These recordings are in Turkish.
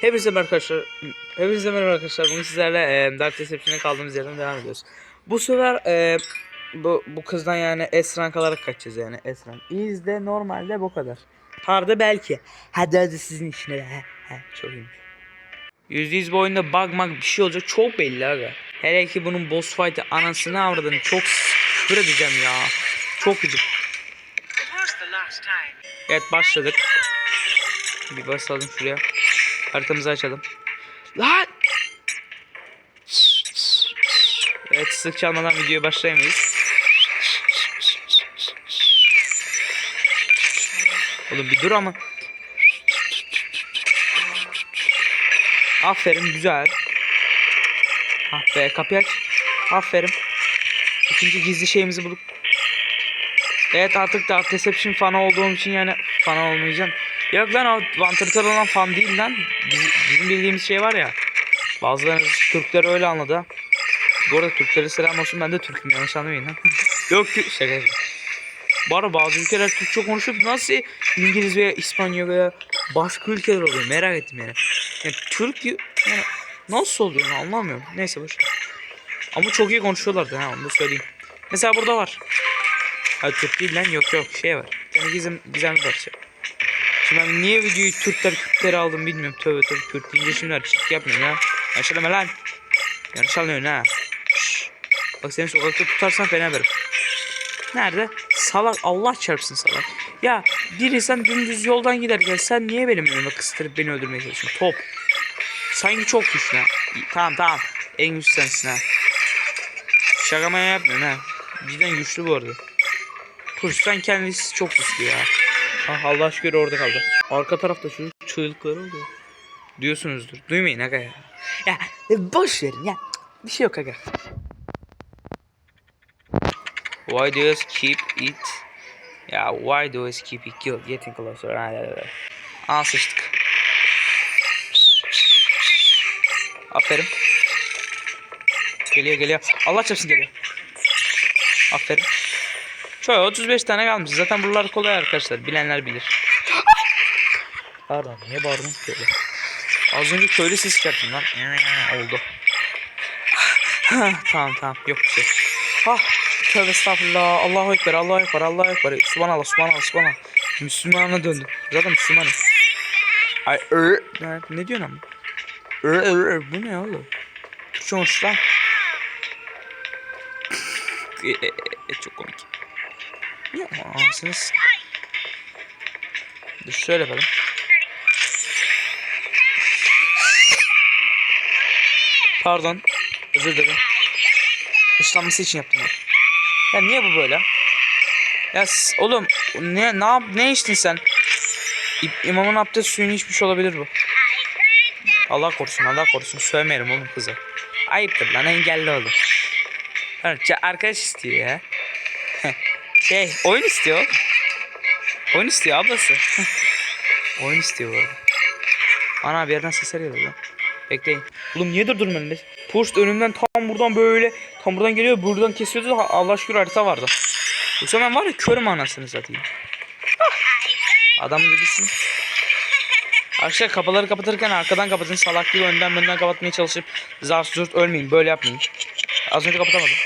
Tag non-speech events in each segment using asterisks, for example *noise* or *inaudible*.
Hepinize merhaba arkadaşlar. Hepinize merhaba arkadaşlar. Bugün sizlerle e, Dark Deception'a kaldığımız yerden devam ediyoruz. Bu sefer e, bu bu kızdan yani S rank alarak kaçacağız yani S rank. İzde normalde bu kadar. Harda belki. Hadi hadi sizin işine. He, he, çok iyiymiş. %100 bu oyunda bug mag bir şey olacak çok belli aga. Hele ki bunun boss fight'ı anasını avradını çok küfür edeceğim ya. Çok gıcık. Evet başladık. Bir basalım şuraya. Haritamızı açalım. Lan! Evet sık çalmadan videoya başlayamayız. Oğlum bir dur ama. Aferin güzel. Ah be kapıyı aç. Aferin. İkinci gizli şeyimizi bulduk. Evet artık Dark Deception fanı olduğum için yani fan olmayacağım. Yok lan o Vantertal olan fan değil lan. Biz- bizim bildiğimiz şey var ya. Bazılarınız Türkler öyle anladı. Bu arada Türklere selam olsun ben de Türk'üm yanlış anlamayın lan. *laughs* Yok şaka yapıyorum. Bu arada bazı ülkeler Türkçe konuşup nasıl İngiliz veya İspanya veya başka ülkeler oluyor merak ettim yani. yani Türk yani nasıl oluyor anlamıyorum. Neyse boş. Ama çok iyi konuşuyorlardı ha onu da söyleyeyim. Mesela burada var. Ha Türk değil lan yok yok şey var. Yani gizem, gizemli parça. Şimdi ben niye videoyu Türkler Kürtleri aldım bilmiyorum. Tövbe tövbe Kürt deyince şimdi artık yapmayın ha. Yaşalama lan. Yanlış anlıyorsun ha. Bak seni sokakta tutarsan fena verim. Nerede? Salak Allah çarpsın salak. Ya biri sen dümdüz yoldan giderken sen niye benim önüme kıstırıp beni öldürmeye çalışıyorsun? Top. Sanki çok güçlü ha. Tamam tamam. En güçlü sensin ha. Şaka yapmıyorum ha. Cidden güçlü bu arada. Purstan kendisi çok güçlü ya. Ah Allah şükür orada kaldı. Arka tarafta çocuk çığlıkları oluyor. Diyorsunuzdur. Duymayın aga ya. Ya e, boş verin ya. Bir şey yok aga. Why do you keep it? Ya why do you keep it killed? Getting closer. Aa sıçtık. Aferin. Geliyor geliyor. Allah çarpsın geliyor. Aferin. Şöyle 35 tane kalmış. Zaten buralar kolay arkadaşlar. Bilenler bilir. Pardon niye bağırdın ki öyle? Az önce köylü ses çıkarttım lan. Oldu. tamam tamam yok bir şey. Ah tövbe estağfurullah. Allahu ekber Allahu ekber Allahu ekber. Subhanallah Subhanallah Subhanallah. Müslümana döndüm. Zaten Müslümanım. Ay. Ne, diyorsun ama? Bu ne oğlum? Türkçe konuş lan. Çok komik. Anasınız. Dur şöyle yapalım. Pardon. Özür dilerim. Işlanması için yaptım ben. Ya niye bu böyle? Ya oğlum ne ne yap ne içtin sen? İ- İmamın abdest suyunu içmiş olabilir bu. Allah korusun Allah korusun sövmeyelim oğlum kızı. Ayıptır lan engelli oğlum. Arkadaş istiyor ya. Şey oyun istiyor. Oyun istiyor ablası. oyun istiyor bu arada. Ana bir yerden sesler geliyor lan. Bekleyin. Oğlum niye durdurun önünde? Puşt önümden tam buradan böyle tam buradan geliyor buradan kesiyordu Allah şükür harita vardı. Yoksa ben var ya körüm anasını satayım. Ah! Adamın dedisin. Arkadaşlar kapıları kapatırken arkadan kapatın salak gibi önden önden kapatmaya çalışıp zar zurt ölmeyin böyle yapmayın. Az önce kapatamadım.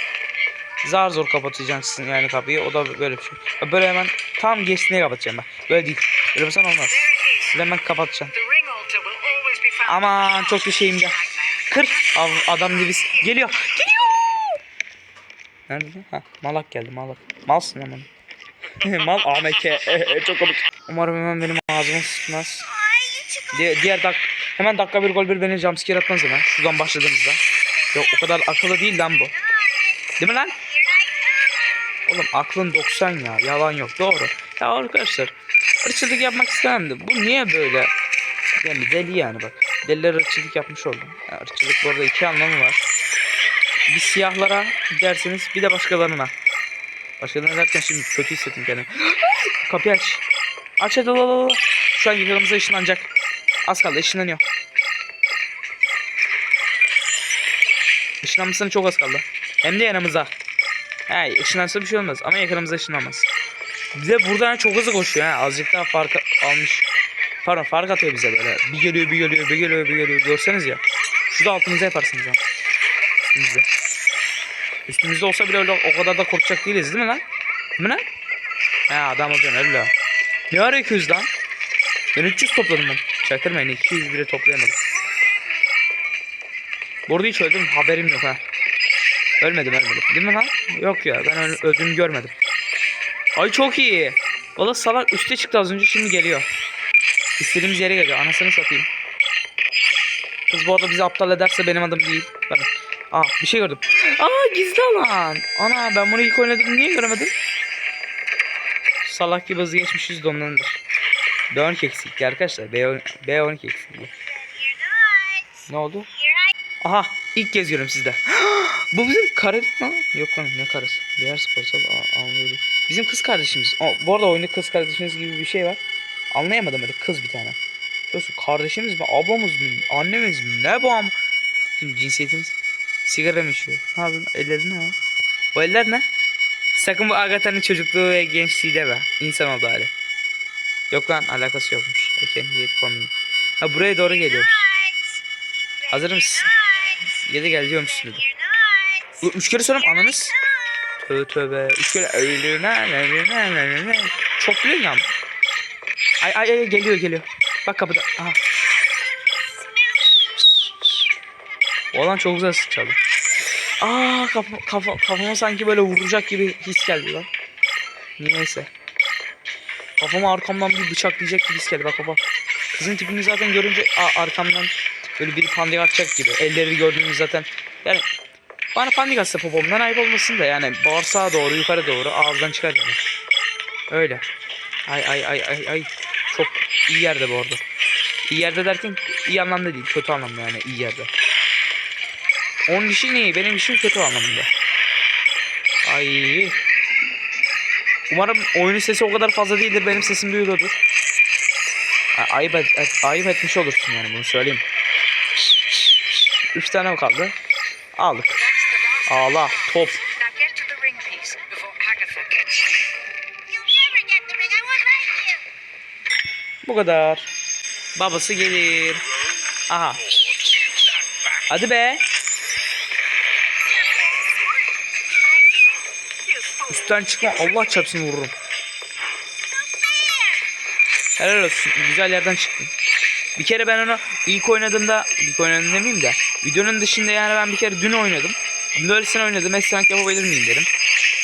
Zar zor kapatacaksın yani kapıyı o da böyle bir şey. Böyle hemen tam geçtiğine kapatacağım ben. Böyle değil. Böyle yapsan olmaz. Böyle hemen kapatacağım. Aman çok bir şeyim ya. Kır. Adam dibis. Geliyor. Geliyor. Nerede? Ha, malak geldi malak. Malsın aman. *laughs* Mal AMK. *laughs* çok komik. Umarım hemen benim ağzıma sıkmaz. Di- diğer dak hemen dakika bir gol bir beni jumpscare atmaz hemen. Şuradan başladığımızda. Yok o kadar akıllı değil lan bu. Değil mi lan? Oğlum aklın 90 ya. Yalan yok. Doğru. Ya arkadaşlar. Irkçılık yapmak istemem de. Bu niye böyle? Yani deli yani bak. Deliler ırkçılık yapmış oldum. Ya, ırkçılık bu arada iki anlamı var. Bir siyahlara derseniz bir de başkalarına. Başkalarına derken şimdi kötü hissettim kendimi. *gasps* Kapıyı aç. Aç hadi la. Şu an yanımıza ışınlanacak. Az kaldı ışınlanıyor. Işınlanmasına çok az kaldı. Hem de yanımıza. He ışınlansa bir şey olmaz ama yakınımıza ışınlanmaz. Bize buradan çok hızlı koşuyor ha. Azıcık daha farkı almış. pardon fark atıyor bize böyle. Bir geliyor bir geliyor bir geliyor bir geliyor. Görseniz ya. Şurada altımıza yaparsınız ha. Üstümüzde. Üstümüzde olsa bile öyle o kadar da korkacak değiliz değil mi lan? Değil mi lan? He adam olacaksın öyle. Ne ara 200 lan? Ben 300 topladım ben. Çaktırmayın 200 bile toplayamadım. Burada hiç öldüm haberim yok ha. Ölmedim ölmedim. Değil mi lan? Yok ya ben öl- öldüğümü görmedim. Ay çok iyi. Valla salak üste çıktı az önce şimdi geliyor. İstediğimiz yere geliyor. Anasını satayım. Kız bu arada bizi aptal ederse benim adım değil. Bakın. Aa bir şey gördüm. Aa gizli alan. Ana ben bunu ilk oynadım niye göremedim? Salak gibi hızlı geçmişiz de ondandır. B12 eksikti arkadaşlar. B12, B12 eksikti. Ne oldu? Aha ilk kez görüyorum sizde. *gasps* Bu bizim kare mi? Yok lan ne karısı? Diğer sporsal a- anlıyor. Bizim kız kardeşimiz. O, bu arada oyunda kız kardeşimiz gibi bir şey var. Anlayamadım öyle kız bir tane. Diyorsun kardeşimiz mi? Ablamız mı? Annemiz mi? Ne bu am? Şimdi cinsiyetimiz. Sigara mı içiyor? Ne yapıyorsun? Elleri ne o? O eller ne? Sakın bu Agatha'nın çocukluğu ve gençliği deme. İnsan oldu hali. Yok lan alakası yokmuş. Okay, yet coming. Ha buraya doğru geliyormuş. Hazır mısın? Yedi gel diyormuşsun dedi. Üç kere söyleyeyim ananız. Tövbe tövbe. Üç kere ne ne ne. Çok biliyor ya. Ay ay ay geliyor geliyor. Bak kapıda. Aha. Olan çok güzel çaldı. Aa kafa, kafa, kafama sanki böyle vuracak gibi his geldi lan. Niyeyse. Kafama arkamdan bir bıçaklayacak gibi his geldi. Bak bak. Kızın tipini zaten görünce a- arkamdan böyle bir pandik atacak gibi. Elleri gördüğümüz zaten. Yani bana pandik atsa popomdan ayıp olmasın da yani bağırsağa doğru yukarı doğru ağızdan çıkar yani. Öyle. Ay ay ay ay ay. Çok iyi yerde bu arada. İyi yerde derken iyi anlamda değil. Kötü anlamda yani iyi yerde. Onun işi iyi. Benim işim kötü anlamında. Ay. Umarım oyunun sesi o kadar fazla değildir. Benim sesim duyuluyordur. Ayıp, et, et- ayıp etmiş olursun yani bunu söyleyeyim. Üç tane kaldı. Aldık. Ağla. Top. Bu kadar. Babası gelir. Aha. Hadi be. Üstten çıkma. Allah çarpsın vururum. Helal olsun. Güzel yerden çıktın. Bir kere ben onu ilk oynadığımda ilk oynadım demeyeyim de videonun dışında yani ben bir kere dün oynadım. Dün de öylesine oynadım. Esrank yapabilir miyim dedim.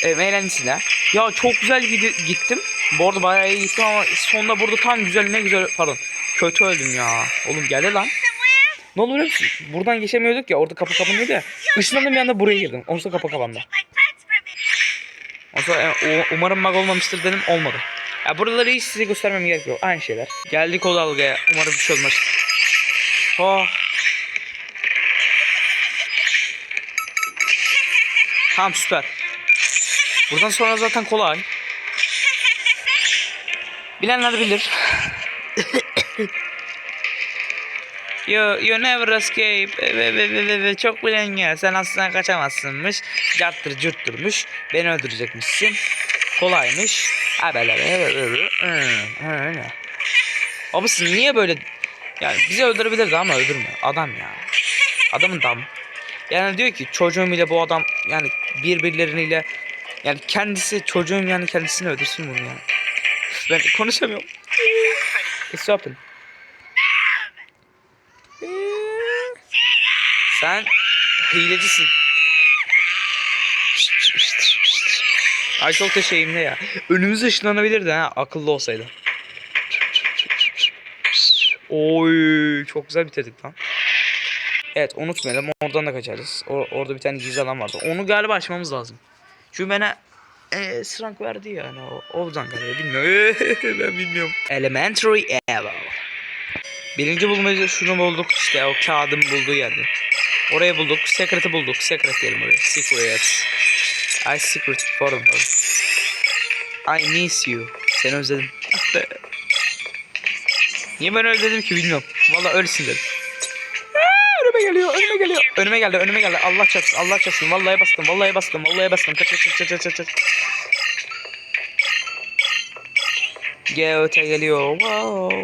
E, eğlencesine. Ya çok güzel gidi- gittim. Bu arada bayağı iyi gittim ama sonunda burada tam güzel ne güzel pardon. Kötü öldüm ya. Oğlum geldi lan. Ne oldu biliyor musun? Buradan geçemiyorduk ya orada kapı kapanıyordu ya. Işınlandım bir anda buraya girdim. Ondan sonra kapı kapandı. Ondan sonra e, umarım mag olmamıştır dedim olmadı. Ya buraları hiç size göstermem gerekiyor. Aynı şeyler. Geldik o dalgaya. Umarım bir şey olmaz. Oh. Tamam süper. Buradan sonra zaten kolay. Bilenler bilir. You, you never escape. Çok bilen ya. Sen aslında kaçamazsınmış. Carttır cürttürmüş. Beni öldürecekmişsin. Kolaymış. Öyle. Babası niye böyle... Yani bizi öldürebilirdi ama öldürmüyor. Adam ya. Adamın dam. Yani diyor ki çocuğum ile bu adam yani birbirleriyle yani kendisi çocuğum yani kendisini öldürsün bunu yani. Ben konuşamıyorum. *laughs* It's open. Sen hilecisin. Ay çok da şeyimde ya. Önümüze ışınlanabilirdi ha akıllı olsaydı. Oy çok güzel bitirdik lan. Evet unutmayalım oradan da kaçarız. O, orada bir tane gizli alan vardı. Onu galiba açmamız lazım. Çünkü bana e, rank verdi yani o. Oradan galiba bilmiyorum. *laughs* ben bilmiyorum. Elementary Evo. Birinci bulmacı şunu bulduk işte o kağıdın bulduğu yerde. Orayı bulduk. Secret'ı bulduk. Secret diyelim oraya. Secret. I secret. Pardon pardon. I miss you. Seni özledim. Ah. Niye ben öyle dedim ki bilmiyorum. Valla öylesin dedim. Geliyor, önüme geliyor. Önüme geldi, önüme geldi. Allah çarpsın, Allah çarpsın. Vallahi bastım, vallahi bastım, vallahi bastım. Kaç kaç kaç kaç kaç öte geliyor. Wow.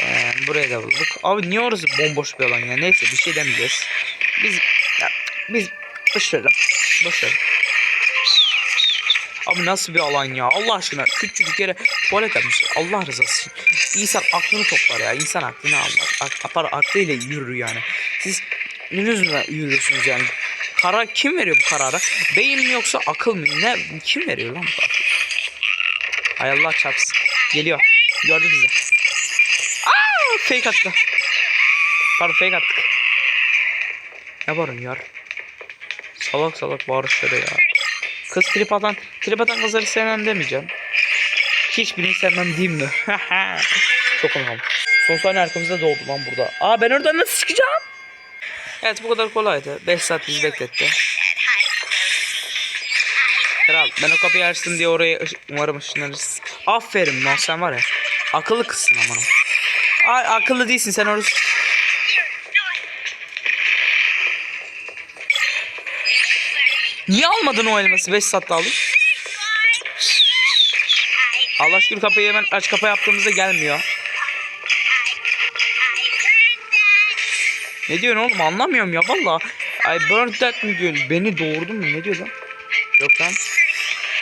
Ee, buraya da bulduk. Abi niye orası bomboş bir alan ya? Neyse bir şey demeyeceğiz. Biz ya, biz boş verelim. Boş verelim. Abi nasıl bir alan ya? Allah aşkına küçücük yere tuvalet yapmışlar. Allah rızası için. İnsan aklını toplar ya. İnsan aklını almaz. Ak apar aklıyla yürür yani. Siz yüzünüzle yürüyorsunuz yani. Karar kim veriyor bu kararı? Beyin mi yoksa akıl mı? Ne? Kim veriyor lan bu aklı? Hay Allah çarpsın. Geliyor. Gördü bizi. Aa, fake attı. Pardon fake attık. Ne bağırıyorsun ya? Salak salak bağırışları ya. Kız trip atan, trip atan kızları sevmem demeyeceğim. Hiçbirini sevmem diyeyim mi? *laughs* Çok önemli. Son saniye arkamızda doldu lan burada. Aa ben oradan nasıl çıkacağım? Evet bu kadar kolaydı. 5 saat bizi bekletti. Kral ben o kapıyı açtım diye oraya umarım ışınlarız. Aferin lan sen var ya. Akıllı kızsın aman. Ay akıllı değilsin sen orası. Niye almadın o elması 5 saatte aldın? Allah şükür kapıyı hemen aç kapa yaptığımızda gelmiyor. Ne diyorsun oğlum anlamıyorum ya valla. I burned that mi diyorsun? Beni doğurdun mu? Ne diyor lan? Yok lan.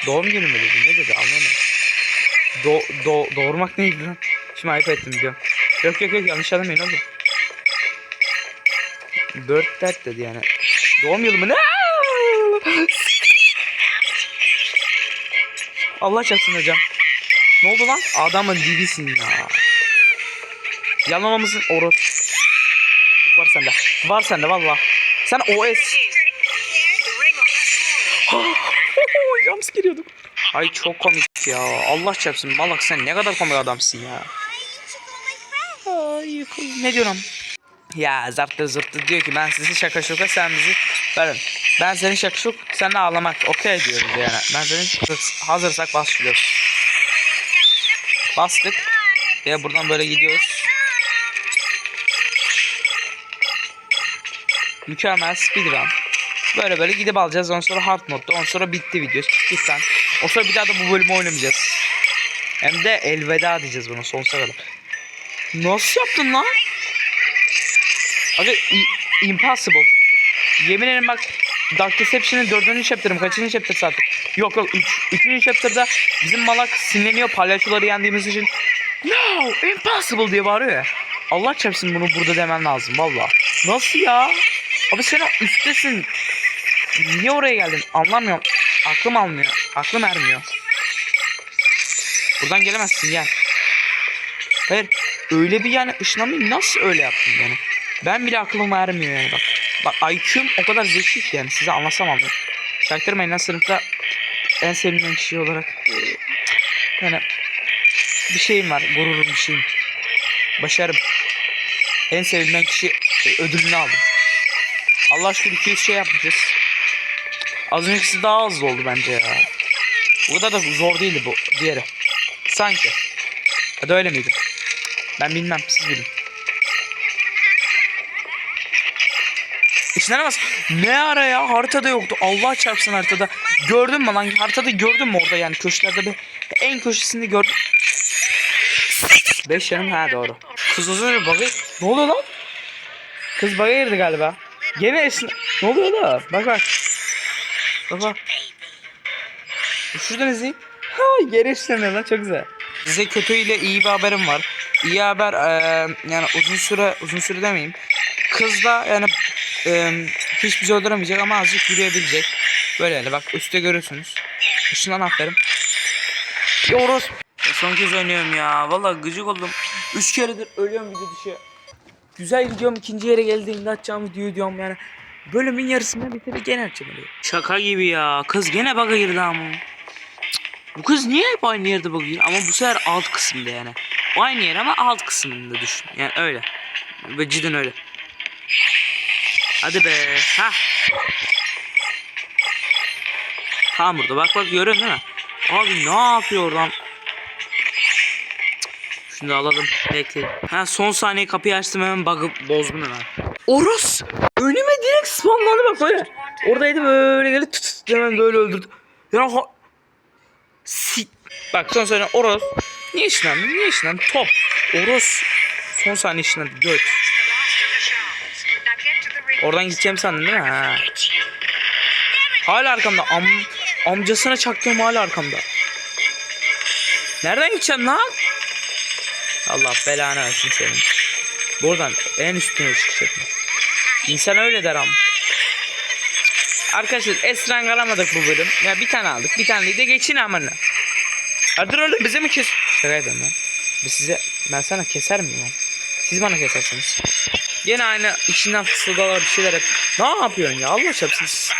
Doğum günü mü dedi? Ne dedi anlamadım. Do, do, doğurmak neydi lan? Şimdi ayıp ettim diyorum. Yok yok yok yanlış anlamayın oğlum. Birth that dedi yani. Doğum yılı mı? Ne? Allah çarpsın hocam. Ne oldu lan? Adamın dibisin ya. Yanılmamızın oros. Var sende. Var sende valla. Sen OS. *laughs* Jumpscare giriyorduk. Ay çok komik ya. Allah çarpsın. Malak sen ne kadar komik adamsın ya. Ay. Ne diyorum? Ya zarttır zırttır diyor ki ben sizi şaka şoka sen bizi verin. Ben senin şaka şok sen de ağlamak okey diyoruz yani. Ben senin hazırsak başlıyoruz. Bastık. Ya buradan böyle gidiyoruz. Mükemmel speedrun. Böyle böyle gidip alacağız. Ondan sonra hard modda. Ondan sonra bitti video. Lan. Ondan sonra bir daha da bu bölümü oynamayacağız. Hem de elveda diyeceğiz bunu sonsuza kadar. Nasıl yaptın lan? Abi impossible. Yemin ederim bak Dark Deception'ın dördüncü chapter'ım kaçıncı chapter artık? Yok yok üç. Üçüncü chapter'da bizim malak sinirleniyor palyaçoları yendiğimiz için No impossible diye bağırıyor. Allah çarpsın bunu burada demen lazım valla. Nasıl ya? Abi sen üsttesin. Niye oraya geldin? Anlamıyorum. Aklım almıyor. Aklım ermiyor. Buradan gelemezsin gel. Hayır. Öyle bir yani ışınlamayı nasıl öyle yaptın yani? Ben bile aklım ermiyor yani bak. Bak IQ'm o kadar zeki ki yani size anlasamam. Çaktırmayın lan sınıfta en sevdiğim kişi olarak. e, Yani bir şeyim var. Gururum bir şeyim. Başarım. En sevilen kişi e, ödülünü aldım. Allah şükür 200 şey yapmışız. Az öncekisi daha hızlı oldu bence ya. Bu kadar da zor değildi bu diğeri. Sanki. Ya da öyle miydi? Ben bilmem siz bilin. İşlenemez. Ne ara ya haritada yoktu. Allah çarpsın haritada. Gördün mü lan? Haritada gördün mü orada yani köşelerde bir en köşesinde gördüm. 5 yanım ha doğru. Kız uzun önce bakayım. Ne oluyor lan? Kız bug'a girdi galiba. Gene esin... Ne oluyor da? Bak bak. Bak bak. Şuradan izleyeyim. Ha geri işlemiyor lan çok güzel. Size kötü ile iyi bir haberim var. İyi haber eee, yani uzun süre uzun süre demeyeyim. Kız da yani eee hiçbir şey öldüremeyecek ama azıcık yürüyebilecek. Böyle yani bak üstte görüyorsunuz. Işından aferin. Yoros. Son kez oynuyorum ya. Vallahi gıcık oldum. Üç keredir ölüyorum video dışı. Güzel gidiyorum ikinci yere geldiğimde açacağım videoyu diyorum yani. Bölümün yarısını bitirip gene açacağım diyor. Şaka gibi ya. Kız gene bug'a girdi ama. Bu kız niye hep aynı yerde bakıyor? Ama bu sefer alt kısımda yani. Aynı yer ama alt kısmında düşün. Yani öyle. Ve cidden öyle. Hadi be. Ha. Tam burada. Bak bak görüyorsun değil mi? Abi ne yapıyor oradan? Şunu da alalım. Bekle. Ha son saniye kapıyı açtım hemen bug'ı bozdum hemen. Oros! Önüme direkt spawnlandı bak böyle. Oradaydı böyle geldi tut tut hemen böyle öldürdü. Ya ha... Si... Bak son saniye Oros. Niye ışınlandı? Niye ışınlandı? Top. Oros son saniye ışınlandı. Göt. Oradan gideceğim sandın değil mi? Ha. Hala arkamda. Am amcasına çaktığım hala arkamda. Nereden gideceğim lan? Allah belanı versin senin. Buradan en üstüne çıkacak. İnsan öyle der ama. Arkadaşlar Esrang alamadık bu bölüm. Ya bir tane aldık. Bir tane de geçin amına. Hadi oğlum bize mi kes? Şaka yapıyorum lan. Biz size ben sana keser miyim lan? Siz bana kesersiniz. Yine aynı içinden fısıldalar bir şeyler hep. Ne yapıyorsun ya Allah çarpsın.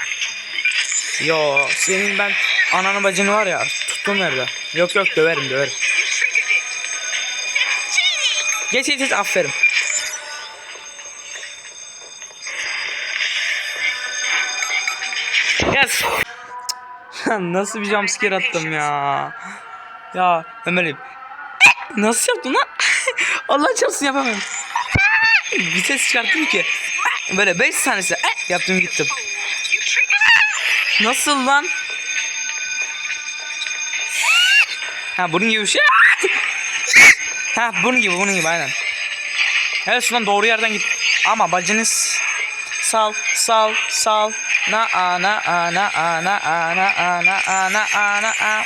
Yo senin ben ananı bacını var ya tuttum nerede? Yok yok döverim döverim. Geç geç geç aferin. Yes. *laughs* Nasıl bir jumpscare attım ya. Ya Ömer'im. *laughs* Nasıl yaptın lan? *laughs* Allah çarpsın yapamıyorum. Bir ses çıkarttım ki. Böyle 5 saniyesi yaptım gittim. Nasıl lan? Ha bunun gibi bir şey. ha bunun gibi bunun gibi aynen. Evet şundan doğru yerden git. Ama bacınız sal sal sal na ana ana ana ana ana ana ana a.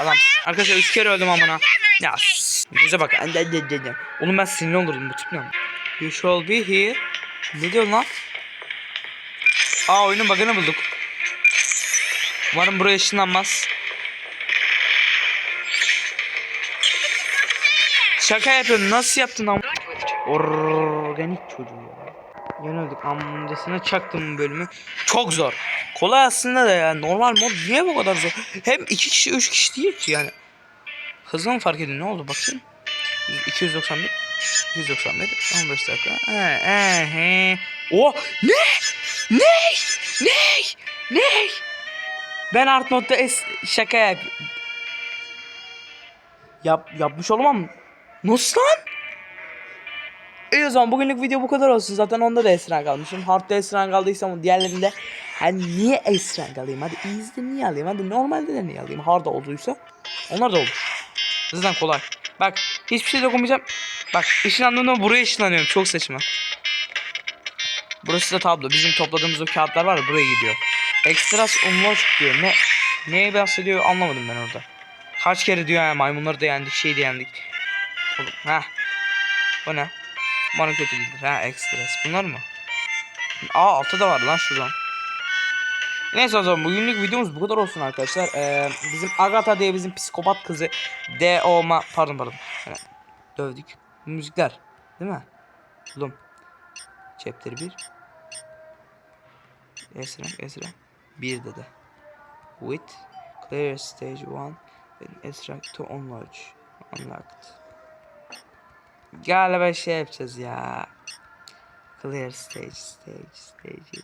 Adam arkadaşlar üç kere öldüm amına. Ya göze bak. Oğlum ben sinirli olurdum bu tip? You shall be here. Ne diyor lan? Aa oyunun bug'ını bulduk. Umarım buraya ışınlanmaz. Şaka yapıyorum. Nasıl yaptın am? Organik çocuğu ya. Yenildik amcasına çaktım bölümü. Çok zor. Kolay aslında da ya. Normal mod niye bu kadar zor? Hem iki kişi üç kişi değil ki yani. Hızlı mı fark edin ne oldu bakayım. 291 291 15 dakika. He, he, he. Oh ne? Ne? Ne? Ne? Ben art modda es şaka yap. Yap yapmış olamam. Nasıl lan? İyi o zaman bugünlük video bu kadar olsun. Zaten onda da esren kalmışım. Hard'da esren kaldıysam diğerlerinde hani niye esren alayım? Hadi easy'de niye alayım? Hadi normalde de niye alayım? Hard olduysa onlar da olur. Zaten kolay. Bak hiçbir şey dokunmayacağım. Bak ışınlandığımda buraya ışınlanıyorum. Çok saçma. Burası da tablo. Bizim topladığımız o kağıtlar var ya buraya gidiyor. Extras unlock diyor. Ne neye bahsediyor anlamadım ben orada. Kaç kere diyor ya maymunları da yendik, şey de yendik. Oğlum, ha. Bu ne? Bana kötü bildir. Ha extras. Bunlar mı? Aa altta da var lan şuradan. Neyse o zaman bugünlük videomuz bu kadar olsun arkadaşlar. Ee, bizim Agatha diye bizim psikopat kızı D.O.M.A. pardon pardon. Yani dövdük. Müzikler. Değil mi? Buldum. Chapter 1. Esra, Esra. 1 dedi. With Clear Stage 1 and Esra to Unlock. Unlocked. Galiba şey yapacağız ya. Clear Stage, Stage, Stage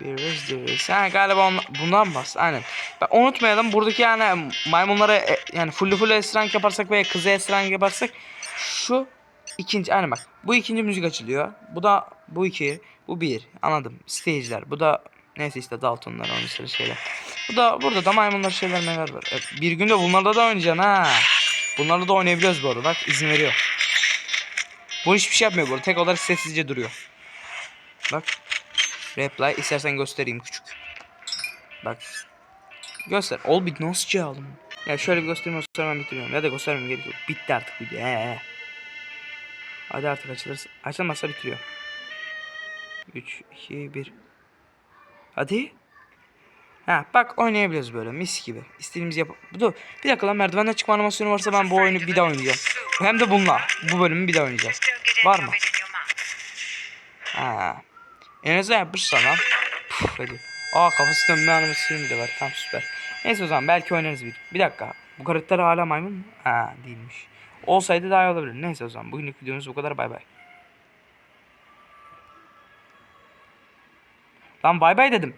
Biriz diriz. Yani galiba on, bundan bahs. Aynen. Ben unutmayalım buradaki yani maymunlara e, yani fullu fullu esrank yaparsak veya kızı esrank yaparsak şu ikinci aynen bak. Bu ikinci müzik açılıyor. Bu da bu iki. Bu bir. Anladım. Stage'ler. Bu da neyse işte Dalton'lar onun sürü şeyler. Bu da burada da maymunlar şeyler neler var. E, bir günde bunlarla da oynayacaksın ha. Bunlarla da oynayabiliyoruz bu arada. Bak izin veriyor. Bu hiçbir şey yapmıyor bu. Tek olarak sessizce duruyor. Bak Reply istersen göstereyim küçük. Bak. Göster. Ol bir nasıl aldım. Ya şöyle bir göstereyim ben bitiriyorum. Ya da göstermem gerek yok. Bitti artık video. He. Hadi artık açılırsa. Açılmazsa bitiriyor. 3, 2, 1. Hadi. Ha bak oynayabiliriz böyle mis gibi. İstediğimizi yap. Da bir dakika lan merdivenden çıkma animasyonu varsa ben bu oyunu bir daha oynayacağım. Hem de bununla. Bu bölümü bir daha oynayacağım. Var mı? Ha. En azından yapmışlar lan. Puf, hadi. Aa kafası dönme animasyonu bile var. Tam süper. Neyse o zaman belki oynarız bir. Bir dakika. Bu karakter hala maymun mu? Ha değilmiş. Olsaydı daha iyi olabilir. Neyse o zaman. Bugünlük videomuz bu kadar. Bay bay. Lan bay bay dedim.